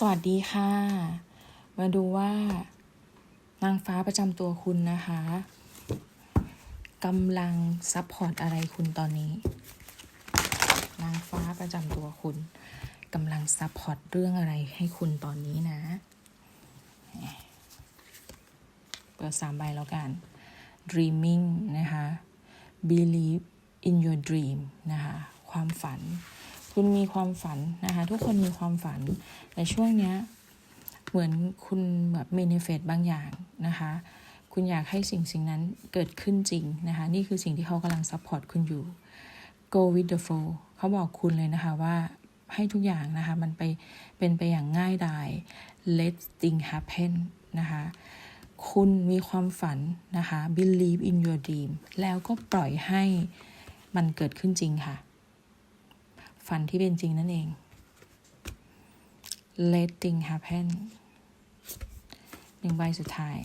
สวัสดีค่ะ มาดูว่านางฟ้าประจำตัวคุณนะคะกำลังซัพพอร์ตอะไรคุณตอนนี้ นางฟ้าประจำตัวคุณกำลังซัพพอร์ตเรื่องอะไรให้คุณตอนนี้นะ เปิดสามใบแล้วกัน dreaming นะคะ believe in your dream นะคะ ความฝัน คุณมีความฝันนะคะ ทุกคนมีความฝัน แต่ช่วงเนี้ยเหมือนคุณแบบเมนิเฟตบางอย่างนะคะ คุณอยากให้สิ่งสิ่งนั้นเกิดขึ้นจริงนะคะ นี่คือสิ่งที่เขากำลังซัพพอร์ตคุณอยู่ go with the flow เขาบอกคุณเลยนะคะว่าให้ทุกอย่างนะคะ มันไปเป็นไปอย่างง่ายดาย let things happen นะคะ คุณมีความฝันนะคะ believe in your dream แล้วก็ปล่อยให้มันเกิดขึ้นจริงค่ะ ฝันที่เป็นจริงนั่นเอง let thing happen หนึ่งใบสุดท้าย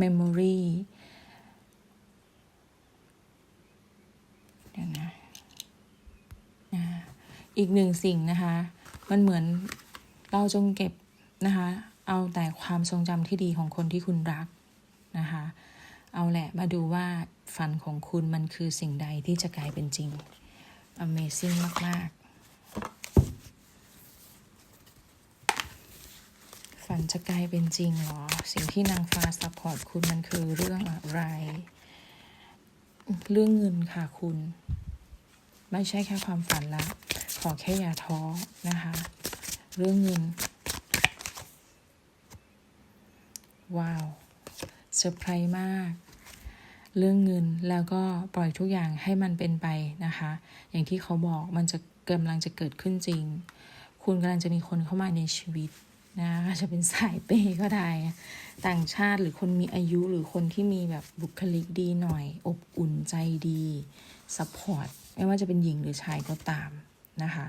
memory เดี๋ยวนะนะอีกหนึ่งสิ่งนะคะ มันเหมือนเราจงเก็บนะคะ เอาแต่ความทรงจำที่ดีของคนที่คุณรักนะคะ เอาแหละมาดูว่าฝันของคุณมันคือสิ่งใดที่จะกลายเป็นจริง Amazing มาก ๆ ฝันจะกลายเป็นจริงเหรอ สิ่งที่นางฟ้าซัพพอร์ตคุณมันคือเรื่องอะไร เรื่องเงินค่ะคุณ ไม่ใช่แค่ความฝันละ ขอแค่อย่าท้อนะคะ เรื่องเงิน ว้าวเซอร์ไพรส์มาก เรื่องเงินแล้วก็ปล่อยทุกอย่างให้มันเป็นไปนะคะ อย่างที่เขาบอกมันจะกำลังจะเกิดขึ้นจริง คุณกำลังจะมีคนเข้ามาในชีวิตนะอาจจะเป็นสายเปย์ก็ได้ ต่างชาติหรือคนมีอายุหรือคนที่มีแบบบุคลิกดีหน่อย อบอุ่นใจดีซัพพอร์ตไม่ว่าจะเป็นหญิงหรือชายก็ตามนะคะ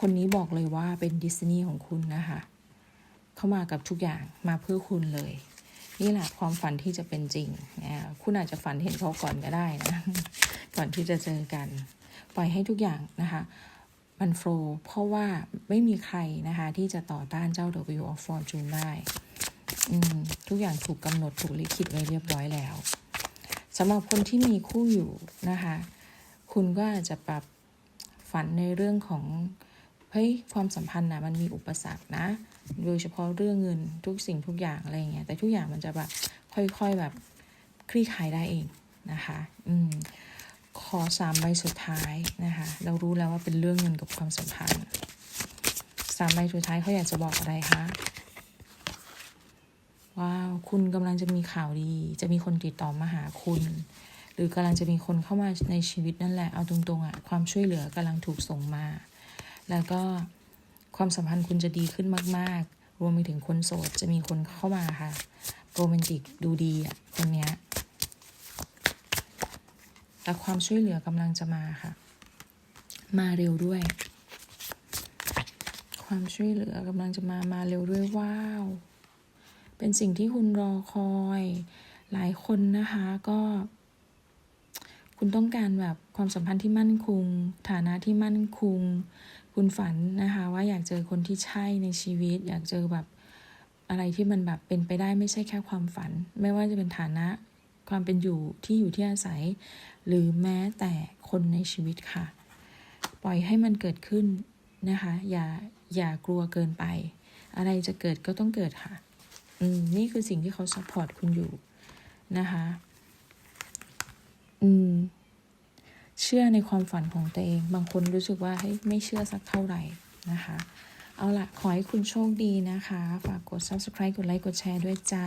คนนี้บอกเลยว่าเป็นดิสนีย์ของคุณนะคะ เข้ามากับทุกอย่างมาเพื่อคุณเลย นี่แหละความฝันที่จะเป็นจริงนะคุณอาจจะฝันเห็นเขาก่อนก็ได้นะ ก่อนที่จะเจอกัน ปล่อยให้ทุกอย่างนะคะมันโฟล์เพราะว่าไม่มีใครนะคะ ที่จะต่อต้านเจ้า W of Fortune ได้ ทุกอย่างถูกกำหนดถูกลิขิตไว้เรียบร้อยแล้วสำหรับคนที่มีคู่อยู่นะคะ คุณก็อาจจะปรับฝันในเรื่องของ เฮ้ย ความสัมพันธ์นะมันมีอุปสรรคนะ โดยเฉพาะเรื่องเงินทุกสิ่งทุกอย่างอะไรเงี้ยแต่ทุกอย่างมันจะแบบค่อยๆแบบคลี่คลายได้เองนะคะอืมขอสามใบสุดท้ายนะคะเรารู้แล้วว่าเป็นเรื่องเงินกับความสัมพันธ์สามใบสุดท้ายเขาอยากจะบอกอะไรคะว้าวคุณกำลังจะมีข่าวดี จะมีคนติดต่อมาหาคุณ หรือกำลังจะมีคนเข้ามาในชีวิตนั่นแหละเอาตรงๆอะ่ะความช่วยเหลือกำลังถูกส่งมา แล้วก็ ความสัมพันธ์คุณจะดีขึ้นมาก ๆ รวมไปถึงคนโสดจะมีคนเข้ามาค่ะ โรแมนติกดูดีอะคนเนี้ยแต่ความช่วยเหลือกำลังจะมาค่ะ มาเร็วด้วย ความช่วยเหลือกำลังจะมามาเร็วด้วยว้าว เป็นสิ่งที่คุณรอคอย หลายคนนะคะก็ คุณต้องการแบบความสัมพันธ์ที่มั่นคง ฐานะที่มั่นคง คุณฝันนะคะว่าอยากเจอคนที่ใช่ในชีวิต อยากเจอแบบอะไรที่มันแบบเป็นไปได้ไม่ใช่แค่ความฝัน ไม่ว่าจะเป็นฐานะความเป็นอยู่ที่อยู่ที่อาศัย หรือแม้แต่คนในชีวิตค่ะ ปล่อยให้มันเกิดขึ้นนะคะ อย่าอย่ากลัวเกินไป อะไรจะเกิดก็ต้องเกิดค่ะ อืมนี่คือสิ่งที่เขาซัพพอร์ตคุณอยู่นะคะ อืม เชื่อในความฝันของตัวเอง บางคนรู้สึกว่าเฮ้ยไม่เชื่อสักเท่าไหร่นะคะ เอาละขอให้คุณโชคดีนะคะ ฝากกด subscribe กดไลค์กดแชร์ด้วยจ้า